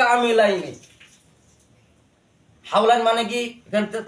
কামিলাইনি হাউলাইন মানে কি?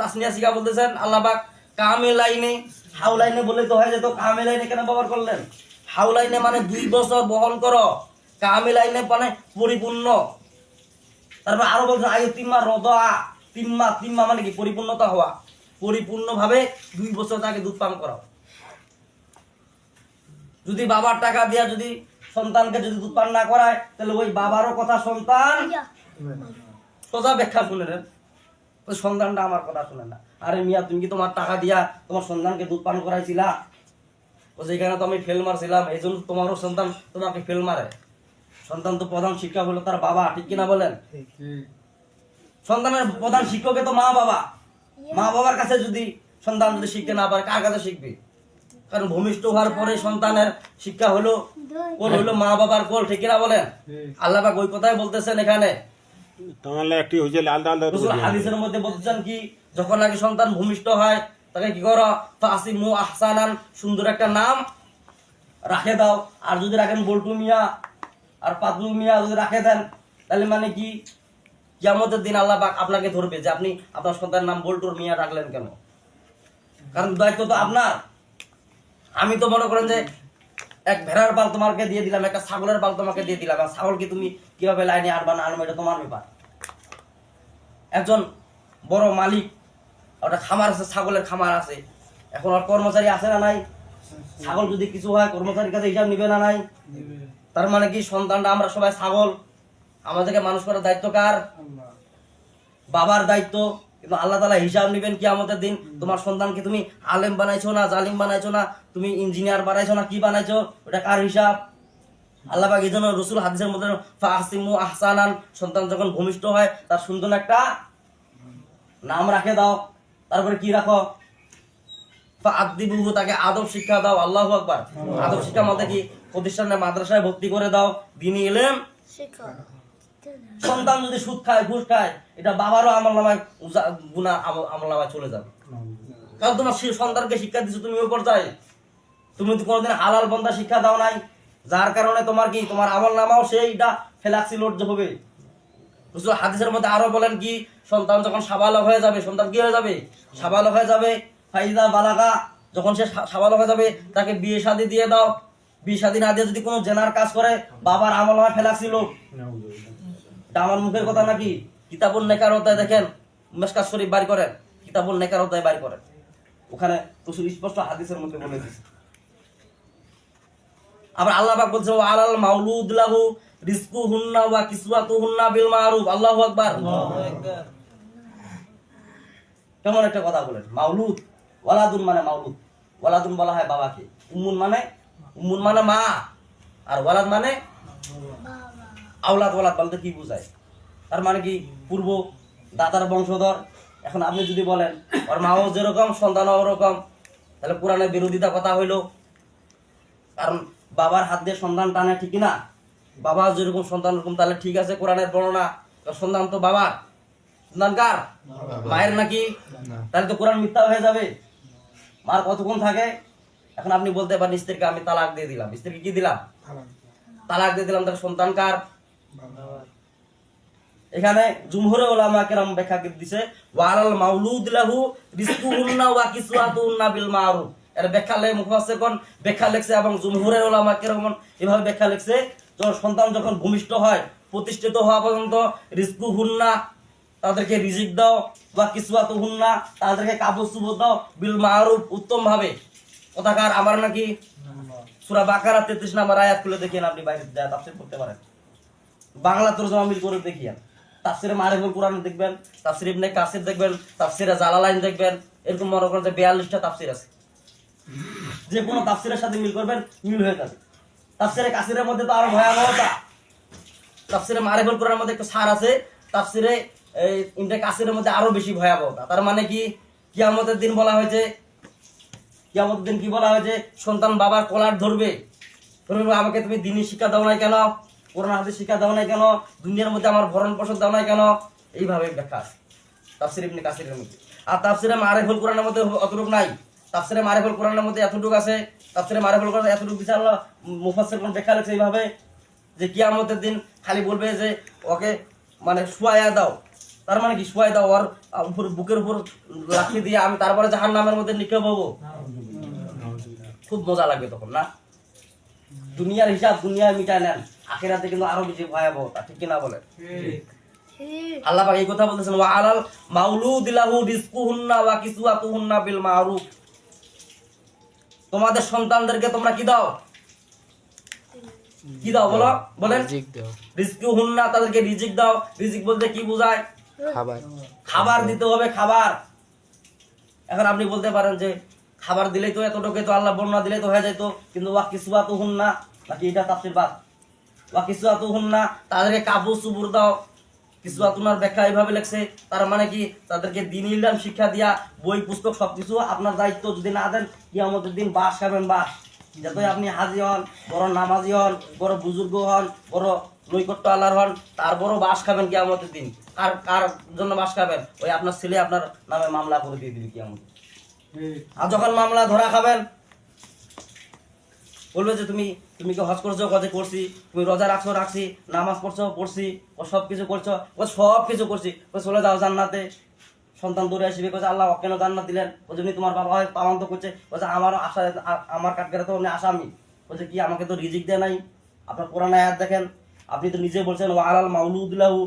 তাসনিয়া শিকা বলতেছেন, আল্লাহ পাক কামিলাইনে হাউলাইনে বলে তো হয় যে তো কামিলাইনে কেন ব্যবহার করলেন? হাউলাইনে মানে দুই বছর বহন করো। কামিলাইনে মানে পরিপূর্ণ। তারপর আরও বলছে, আয়ু তিনমা রদা তিনমা তিনমা মানে কি? পরিপূর্ণতা হওয়া। পরিপূর্ণভাবে দুই বছর তাকে দুধ পান করাও। যদি বাবার টাকা দিয়া যদি সন্তানকে যদি দুধ পান না করায় তাহলে ওই বাবারও কথা সন্তান। সোজা ব্যাখ্যা শুনে নেন। ওই সন্তানটা আমার কথা শুনে না। আরে মিয়া তুমি কি তোমার টাকা দিয়া তোমার সন্তানকে দুধ পান করাইছিলা? ও যেখানে তো আমি ফেল মারছিলাম এই জন্য তোমারও সন্তান তোমাকে ফেল মারে। সন্তান তো প্রধান শিক্ষক হলো তার বাবা ঠিক কিনা বলেন? সন্তানের প্রধান শিক্ষকে তো মা বাবা। মা বাবার কাছে যদি সন্তান যদি শিখতে না পারে কার কাছে শিখবে? কারণ ভূমিষ্ঠ হওয়ার পরে সন্তানের শিক্ষা হলো হলো মা বাবার কোল ঠিক কিনা বলেন? আল্লাহ পাক ওই কথাই বলতেছেন এখানে। তাহলে একটি হয়েছে লাল লাল রসুল হাদিসের মধ্যে বলতেছেন কি যখন নাকি সন্তান ভূমিষ্ঠ হয় তাকে কি করো? আহসানান সুন্দর একটা নাম রাখে দাও। আর যদি রাখেন বল্টু মিয়া আর পাতলু মিয়া যদি রাখে দেন তাহলে মানে কি? কিয়ামতের দিন আল্লাহ পাক আপনাকে ধরবে যে আপনি আপনার সন্তানের নাম বল্টুর মিয়া রাখলেন কেন? কারণ দায়িত্ব তো আপনার। আমি তো মনে করেন যে এক ভেড়ার বাল তোমাকে দিয়ে দিলাম, একটা ছাগলের বাল তোমাকে দিয়ে দিলাম। আর ছাগলকে তুমি কীভাবে লাইনে আনবা না আনবা, এটা তোমার ব্যাপার। একজন বড় মালিক, ওটা খামার আছে, ছাগলের খামার আছে। এখন ওর কর্মচারী আছে না নাই? ছাগল যদি কিছু হয়, কর্মচারীর কাছে হিসাব নিবে না নাই? তার মানে কি, সন্তানটা আমরা সবাই ছাগল? আমাদেরকে মানুষ করার দায়িত্ব কার? বাবার দায়িত্ব। কিন্তু আল্লাহ তালা হিসাব নিবেন কি আমাদের দিন। তোমার সন্তানকে তুমি আলেম বানাইছো না, জালিম বানাইছো না, তুমি ইঞ্জিনিয়ার বানাইছো না, কি বানাইছো, ওটা কার হিসাব? আল্লাহ পাক এই জন্য রসুল হাদিসের মধ্যে ফাহসিমু আহসানান, সন্তান যখন ভূমিষ্ঠ হয়, তার সুন্দর একটা নাম রাখে দাও। তারপরে কি রাখো? আদিবুহু তাকে আদব শিক্ষা দাও, আল্লাহ আকবার। আদব শিক্ষা মধ্যে কি? প্রতিষ্ঠানে মাদ্রাসায় ভর্তি করে দাও, দিনী এলেম সন্তান যদি সুদ খায়, ঘুষ খায়, এটা বাবারও আমল নামায় গুণা আমল নামায় চলে যাবে। কারণ তোমার সন্তানকে শিক্ষা দিচ্ছ তুমি ওই পর্যায়ে। তুমি তো কোনোদিন হালাল বন্ধা শিক্ষা দাও নাই। যার কারণে তোমার কি তোমার আমল নামাও সেইটা ফেলাক্সি লজ্জ হবে রসুল হাদিসের মধ্যে আরও বলেন কি, সন্তান যখন সাবালক হয়ে যাবে, সন্তান কি হয়ে যাবে? সাবালক হয়ে যাবে। ফাইদা বালাকা যখন সে সাবালক হয়ে যাবে, তাকে বিয়ে শাদী দিয়ে দাও। বিয়ে শাদী না দিয়ে যদি কোনো জেনার কাজ করে, বাবার আমল নামায় ফেলাক্সি লোক। এটা আমার মুখের কথা নাকি কিতাবুল নেকার অধ্যায় দেখেন? মেসকাজ শরীফ বাড়ি করেন। কিতাবুল নেকার অধ্যায় বাড়ি করেন। ওখানে রসুল স্পষ্ট হাদিসের মধ্যে বলে দিয়েছে আবার আল্লাহ পাক বলছে ও আলাল মাউলুদ লাহু রিজকু হুন্না ওয়া কিসওয়াতু হুন্না বিল মারুফ। আল্লাহু আকবার। কেমন একটা কথা বলেন। মাউলুদ, ওয়ালাদুন মানে মাউলুদ। ওয়ালাদুন বলা হয় বাবাকে। উম্মুন মানে উম্মুন মানে মা। আর ওয়ালাদ মানে আওলাদ ওয়ালাদ বলতে কি বোঝায়? তার মানে কি পূর্ব দাতার বংশধর? এখন আপনি যদি বলেন ওর মাও যেরকম সন্তানও ওরকম তাহলে কোরআনের বিরোধিতা কথা হইল। কারণ বাবার হাত দিয়ে সন্তান টানে ঠিক না? বাবা যেরকম সন্তান ওরকম তাহলে ঠিক আছে কোরআনের বর্ণনা। সন্তান তো বাবার। সন্তান কার? মায়ের নাকি? তাহলে তো কোরআন মিথ্যা হয়ে যাবে। মার কতক্ষণ থাকে? এখন আপনি বলতে পারেন স্ত্রীকে আমি তালাক দিয়ে দিলাম। স্ত্রীকে কি দিলাম? তালাক। দিয়ে দিলাম তার সন্তান কার? এখানে জুমহুরে ওলামা কেরাম ব্যাখ্যা দিছে? ওয়ালাল মাউলুদ লাহু রিজকুহুন্না ওয়া কিসওয়াতুহুন্না বিল মারুফ। এর ব্যাখ্যা লে মুফাসসির কোন ব্যাখ্যা লিখছে এবং জুমহুরের ওলামা কেরাম এভাবে ব্যাখ্যা লিখছে যখন সন্তান যখন ভূমিষ্ঠ হয় প্রতিষ্ঠিত হওয়া পর্যন্ত রিজকুহুন্না তাদেরকে রিজিক দাও বা কিসওয়াতুহুন্না তাদেরকে কাপড় চুপড় দাও বিল মারুফ উত্তম ভাবে কথাকার আমার নাকি? সূরা বাকারা 33 নম্বর আয়াত খুলে দেখেন আপনি বাইরে যা তাফসীর করতে পারেন। বাংলা তরজমা মিল করে দেখিয়া তাফসিরে মারিফুল কোরআন দেখবেন, তাফসির ইবনে কাসির দেখবেন, তাফসিরে জালালাইন দেখবেন, এরকম মনে করেন যে বিয়াল্লিশটা তাফসির আছে। যে কোনো তাফসিরের সাথে মিল করবেন, মিল হয়ে যাবে। তাফসিরে কাসিরের মধ্যে তো আরও ভয়াবহতা। তাফসিরে মারিফুল কোরআনের মধ্যে একটু সার আছে, তাফসিরে ইবনে কাসিরের মধ্যে আরও বেশি ভয়াবহতা। তার মানে কি? কিয়ামতের দিন বলা হয়েছে, কিয়ামতের দিন কি বলা হয়েছে? সন্তান বাবার কলার ধরবে। আমাকে তুমি দিনী শিক্ষা দাও নাই কেন? কোরআন হাদিস শিক্ষা দাও নাই কেন দুনিয়ার মধ্যে আমার ভরণ পোষণ দাও নাই কেন এইভাবে ব্যাখ্যা আছে তাফসির ইবনে কাসিরের মধ্যে আর তাফসিরে মারিফুল কোরআনের মধ্যে অতটুকু নাই তাফসিরে মারিফুল কোরআনের মধ্যে এতটুকু আছে তাফসিরে মারিফুল কোরআন এতটুকু বিচার আল্লাহ মুফাসসির কোন ব্যাখ্যা লিখছে এইভাবে যে কিয়ামতের দিন খালি বলবে যে ওকে মানে শুয়াইয়া দাও তার মানে কি শুয়াই দাও ওর উপর বুকের উপর লাঠি দিয়ে আমি তারপরে জাহান নামের মধ্যে নিক্ষেপ হব খুব মজা লাগবে তখন না দুনিয়ার হিসাব দুনিয়ায় মিটায় নেন আখেরাতে কিন্তু আরও বেশি ভয়াবহ তা ঠিক কিনা বলে? আল্লাহ পাক এই কথা বলতেছেন ওয়া আলাল মাউলুদিলাহু রিজকুহুন্না ওয়া কিসওয়াতুহুন্না বিল মারুফ। তোমাদের সন্তানদেরকে তোমরা কি দাও? কি দাও বলো? বলেন। রিজিক দাও। রিজকুহুন্না তাদেরকে রিজিক দাও। রিজিক বলতে কি বোঝায়? খাবার। খাবার দিতে হবে খাবার। এখন আপনি বলতে পারেন যে খাবার দিলেই তো এতটুকু তো আল্লাহ বন্যা দিলেই তো হয়ে যেত কিন্তু ওয়া কিছুয়া তো হুন না নাকি এটা তাফসির বাদ ওয়া কিছুয়া তো হুন না তাদেরকে কাবু সুবুর দাও। কিছুয়া তুনার ব্যাখ্যা এইভাবে লেখছে, তার মানে কি? তাদেরকে দিন ইলম, শিক্ষা দিয়া, বই, পুস্তক সবকিছু আপনার দায়িত্ব যদি না দেন, কিয়ামতের দিন বাস খাবেন বাস। যতই আপনি হাজি হন, বড় নামাজি হন, বড় বুজুর্গ হন, বড় নৈকট্য আল্লাহর হন, তার বড় বাস খাবেন কিয়ামতের দিন। কার কার জন্য বাস খাবেন? ওই আপনার ছেলে আপনার নামে মামলা করে দিয়ে দিবে কিয়ামত আর যখন মামলা ধরা খাবেন, বলবে যে তুমি তুমি কি হজ করছ? কাজে করছি তুমি রোজা রাখছো, রাখছি। নামাজ পড়ছো, পড়ছি। ও সব কিছু করছ। ও সব কিছু করছি। ও চলে যাও জান্নাতে। সন্তান দূরে আসবে। কোথায় আল্লাহ কেন জান্নাত দিলেন? ও জন্য তোমার বাবা হয় পালন তো করছে বলছে আমারও আশা আমার কাঠগড়ে তো আসামি। বলছে কি আমাকে তো রিজিক দেয় নাই? আপনার কোরআন আয়াত দেখেন। আপনি তো নিজে বলছেন, ওয়ালাল মাউলুদুল্লাহু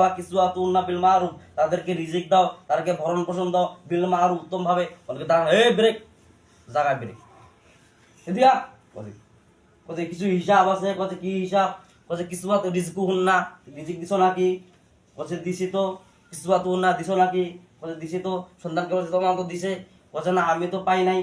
ওয়া কিসওয়াতু হুন্না বিল মারুফ। তাদেরকে রিজিক দাও, তাদেরকে ভরণ পোষণ দাও বিল মারুফ উত্তম ভাবে অনেকে দাঁড়ান হে ব্রেক জায়গায় ব্রেক দিয়া বলে কত কিছু হিসাব আছে? কত কি হিসাব? কত কিছুয়া তো রিজকু হুন না রিজিক দিছ নাকি? কত দিছি তো কিছুয়া তো না দিছ নাকি? কত দিছি তো, সন্তানকে বলছে, তোমার তো দিছে। বলছে না, আমি তো পাই নাই।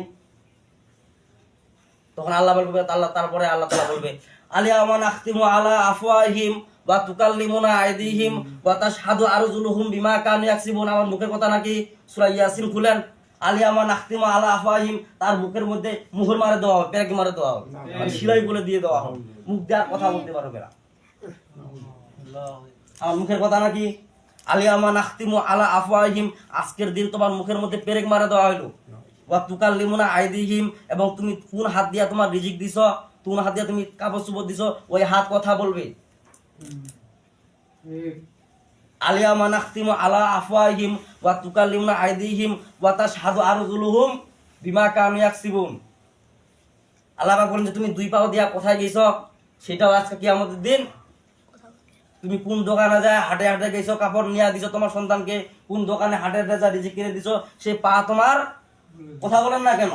তখন আল্লাহ বলবে, আল্লাহ, তারপরে আল্লাহ তাআলা বলবে। আলিয়া আখতিমু আলা আফওয়াহিম ওয়া তুকাল্লিমুনা আইদিহিম ওয়া তাশহাদু আরজুলুহুম বিমা কানু ইয়াকসিবুন। আমার মুখের কথা নাকি সূরা ইয়াসিন খুলেন? আলিয়া আলা আফওয়াহিম তার মুখের মধ্যে মুহর মারে দেওয়া হবে পেরেক মারে দেওয়া হবে। মানে শিলাই বলে দিয়ে দেওয়া হবে। মুখ দেওয়ার কথা বলতে পারবে না। আমার মুখের কথা নাকি? আলা আজকের দিন তোমার মুখের মধ্যে পেরেক মারে দেওয়া হলো ওয়া তুকাল্লিমুনা আইদিহিম এবং তুমি কোন হাত দিয়া তোমার রিজিক দিছ? কোন হাত দিয়ে তুমি কাপড় চুপড় দিছ ওই হাত কথা বলবে। আলিয়া মানাখতিমু আলা আফওয়াহিম ওয়া তুকাল্লিমুনা আইদিহিম ওয়া তাশহাদু আরজুলুহুম বিমা কানু ইয়াকসিবুন। আল্লাহ পাক বলেন যে তুমি দুই পাও দিয়া কোথায় গেছ? সেটাও আজকে কি আমাদের দিন। তুমি কোন দোকানে যায় হাটে হাটে গেছো কাপড় নিয়ে দিছো তোমার সন্তানকে কোন দোকানে হাটে যা রিজিক কিনে দিছো সেই পা তোমার কথা বলেন না কেন?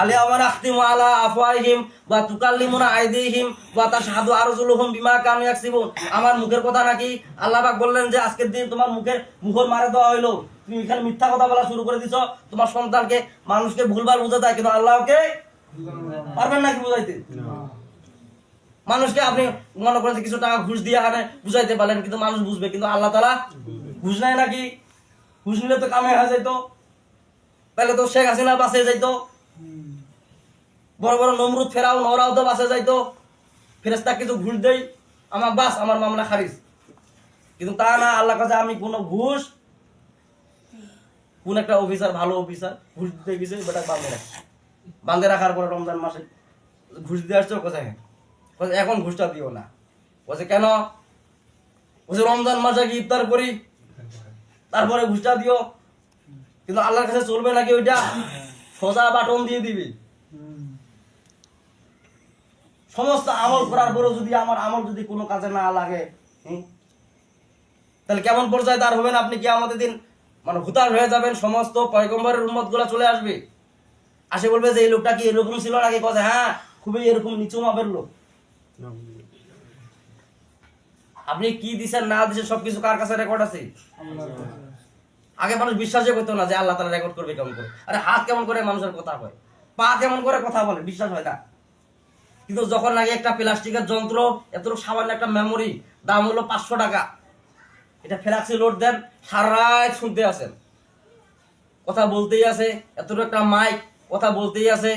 আলিয়া আমার আখতিমু আলা আফওয়াহিম ওয়া তুকাল্লিমুনা আইদিহিম ওয়া তাশহাদু আরজুলুহুম বিমা কানু ইয়াকসিবুন। আমার মুখের কথা নাকি আল্লাহ পাক বললেন যে আজকের দিন তোমার মুখের মুখর মারে দেওয়া হইল। তুমি এখানে মিথ্যা কথা বলা শুরু করে দিছো। তোমার সন্তানকে মানুষকে ভুলভাল বুঝাতে কিন্তু আল্লাহকে পারবেন নাকি বুঝাইতে? মানুষকে আপনি মনে করেন যে কিছু টাকা ঘুষ দিয়ে এখানে বুঝাইতে পারেন কিন্তু মানুষ বুঝবে কিন্তু আল্লাহ তালা ঘুষ নেয় নাকি? ঘুষ নিলে তো কামে হয়ে যাইতো। তাহলে তো শেখ হাসিনা বাসে যাইতো। বড় বড় নমরুদ ফেরাও ওরাও তো বাসে যাইতো। ফেরেস্তা কিছু ঘুষ দেই আমার বাস আমার মামলা খারিজ। কিন্তু তা না আল্লাহ কাছে আমি কোনো ঘুষ কোন একটা অফিসার ভালো অফিসার ঘুষ দিতে গেছে বেটা বাঁধে রাখি বাঁধে রাখার পরে রমজান মাসে ঘুষ দিয়ে আসছো কোথায় বলছে, এখন ঘুষটা দিও না। বলছে কেন? বলছে রমজান মাসে কি ইফতার করি? তারপরে ঘুষটা দিও। কিন্তু আল্লাহর কাছে চলবে নাকি ওইটা? সোজা বাটন দিয়ে দিবে। সমস্ত আমল করার পরেও যদি আমার আমল যদি কোনো কাজে না লাগে তাহলে কেমন পর্যায়ে তার হবেন আপনি? কি আমাদের দিন মানে হুতার হয়ে যাবেন সমস্ত পয়গম্বরের উম্মতগুলা চলে আসবে। আসে বলবে যে এই লোকটা কি এরকম ছিল নাকি? কথা হ্যাঁ খুবই এরকম নিচু মাপের লোক। আপনি কি দিছেন না দিছেন সবকিছু কার কাছে রেকর্ড আছে? আগে মানুষ বিশ্বাসই করতো না যে আল্লাহ তালা রেকর্ড করবে কেমন করে। আরে হাত কেমন করে মানুষের কথা হয় পা কেমন করে কথা বলে? বিশ্বাস হয় না। কিন্তু যখন নাকি একটা প্লাস্টিকের যন্ত্র এতটুকু সামান্য একটা মেমোরি দাম হলো পাঁচশো টাকা। এটা ফেলাক্সি লোড দেন, সারা রাত শুনতে আছেন কথা বলতেই আছে এতটুকু একটা মাইক কথা বলতেই আছে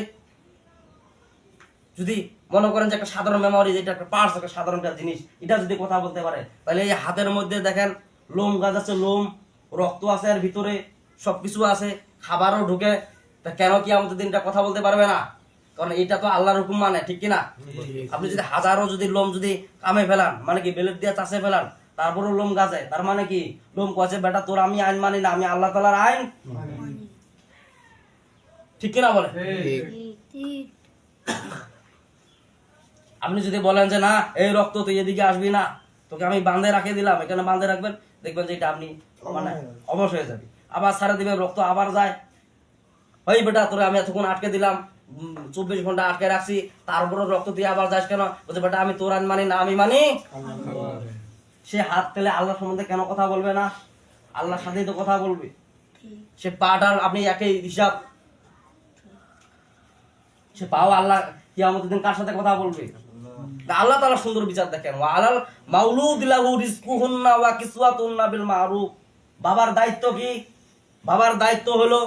যদি মনে করেন যে একটা সাধারণ মেমোরি যেটা একটা পার্স একটা সাধারণ একটা জিনিস, এটা যদি কথা বলতে পারে, তাহলে এই হাতের মধ্যে দেখেন, লোম গাছ আছে, লোম। রক্ত আছে এর ভিতরে, সবকিছু আছে, খাবারও ঢুকে, তা কেন কি আমাদের দিনটা কথা বলতে পারবে না? কারণ এটা তো আল্লাহর হুকুম মানে ঠিক কিনা? আপনি যদি হাজারো যদি লোম যদি কামে ফেলান মানে কি বেলেট দিয়ে চাষে ফেলান তারপরে লোম গাছে তার মানে কি? লোম কছে বেটা, তোর আমি আইন মানি না, আমি আল্লাহ তালার আইন? ঠিক কিনা বলে আপনি যদি বলেন যে না, এই রক্ত তুই এদিকে আসবি না তোকে আমি বাঁধে রাখে দিলাম এখানে বাঁধে রাখবেন দেখবেন যে এটা আপনি মানে অবশ হয়ে যাবে। আবার সারা দিবে রক্ত আবার যায়। ওই বেটা তোরে আমি এতক্ষণ আটকে দিলাম চব্বিশ ঘণ্টা আটকে রাখছি তারপরে রক্ত দিয়ে আবার যাস কেন? বলছে বেটা আমি তোর মানি না আমি মানি? সে হাত পেলে আল্লাহ সম্বন্ধে কেন কথা বলবে না? আল্লাহর সাথেই তো কথা বলবে। সে পাটার আপনি একই হিসাব। সে পাও আল্লাহ কিয়ামতের দিন কার সাথে কথা বলবে? আল্লাহ তাআলা সুন্দর বিচার দেখেন আলাল মাউলুদ লাহু রিজকুহুন্না ওয়া কিসওয়াতুন্না বিল মারুফ। বাবার দায়িত্ব কি? বাবার দায়িত্ব হলো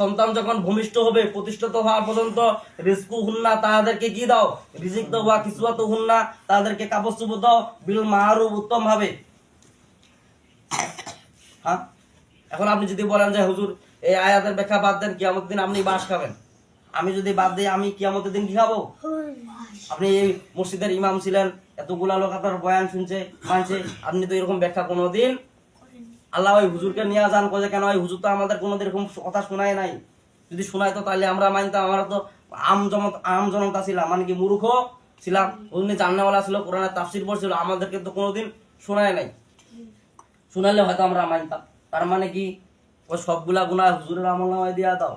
সন্তান যখন ভূমিষ্ঠ হবে, প্রতিষ্ঠিত হওয়া পর্যন্ত রিজকু হুন্না তাদেরকে কি দাও? রিজিক দাও ওয়া কিসওয়াতু হুন্না তাদেরকে কাপড় চোপড় দাও, বিল মারুফ উত্তম ভাবে। হ্যাঁ? এখন আপনি যদি বলেন যে, হুজুর, এই আয়াতের ব্যাখ্যা বাদ দেন, কিয়ামত দিন আপনি বাস খাবেন। আমি যদি বাদ দিই, আমি কিয়ামতের দিন কি খাব? আপনি এই মসজিদের ইমাম ছিলেন, এতগুলা লোক আপনার বয়ান শুনছে, মানছে, আপনি তো এরকম ব্যাখ্যা কোনোদিন আল্লাহ ওই হুজুরকে নিয়ে যান কোজে কেন ওই হুজুর তো আমাদের কোনোদিন এরকম কথা শোনায় নাই। যদি শোনায় তো তাহলে আমরা মানতাম, আমরা তো আম জমত, আম জনতা ছিলাম মানে কি মূর্খ ছিলাম। উনি জান্নাওয়ালা ছিল, কোরআনের তাফসির পড়ছিল, আমাদেরকে তো কোনোদিন শোনায় নাই। শোনালে হয়তো আমরা মানতাম। তার মানে কি? ওই সবগুলা গুণা হুজুরের আমল নামায় দিয়া দাও।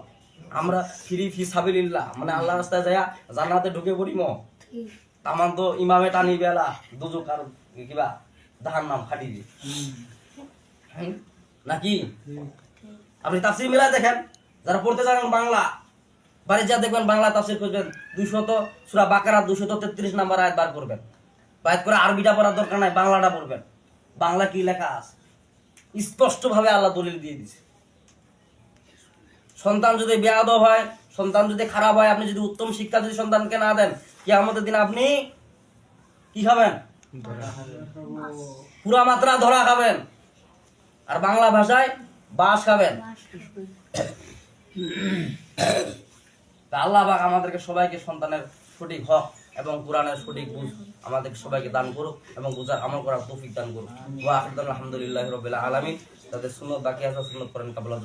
আমরা ফ্রি ফি সাবিলিল্লাহ। মানে আল্লাহ রাস্তায় যাইয়া জান্নাতে ঢুকে পড়ি পড়িম। তামান তো ইমামে টানি বেলা, দুজক আর কিবা দাহার নাম ফাটি দিয়ে হুম? নাকি? আপনি তাফসির মিলাই দেখেন, যারা পড়তে জানেন বাংলা বাড়ি যা দেখবেন বাংলা তাফসির করবেন দুইশত সুরা বাকারা দুশত তেত্রিশ নাম্বার আয়াত বার করবেন। বাইত করে আরবিটা পড়ার দরকার নাই, বাংলাটা পড়বেন। বাংলা কি লেখা আছে? স্পষ্টভাবে আল্লাহ দলিল দিয়ে দিছে। সন্তান যদি বেয়াদব হয় সন্তান যদি খারাপ হয় আপনি যদি উত্তম শিক্ষা যদি সন্তানকে না দেন কি আমাদের দিন আপনি কি খাবেন? পুরা মাত্রা ধরা খাবেন। আর বাংলা ভাষায় বাস খাবেন। আল্লাহ পাক আমাদেরকে সবাইকে সন্তানের সঠিক হক এবং কোরআনের সঠিক বুঝ আমাদের সবাইকে দান করুক এবং বুঝার আমল করার তৌফিক দান করুক। ওয়া আলহামদুলিল্লাহি রাব্বিল তাদের সুন্নত বাকি আছে সুন্নত করেন কাবলা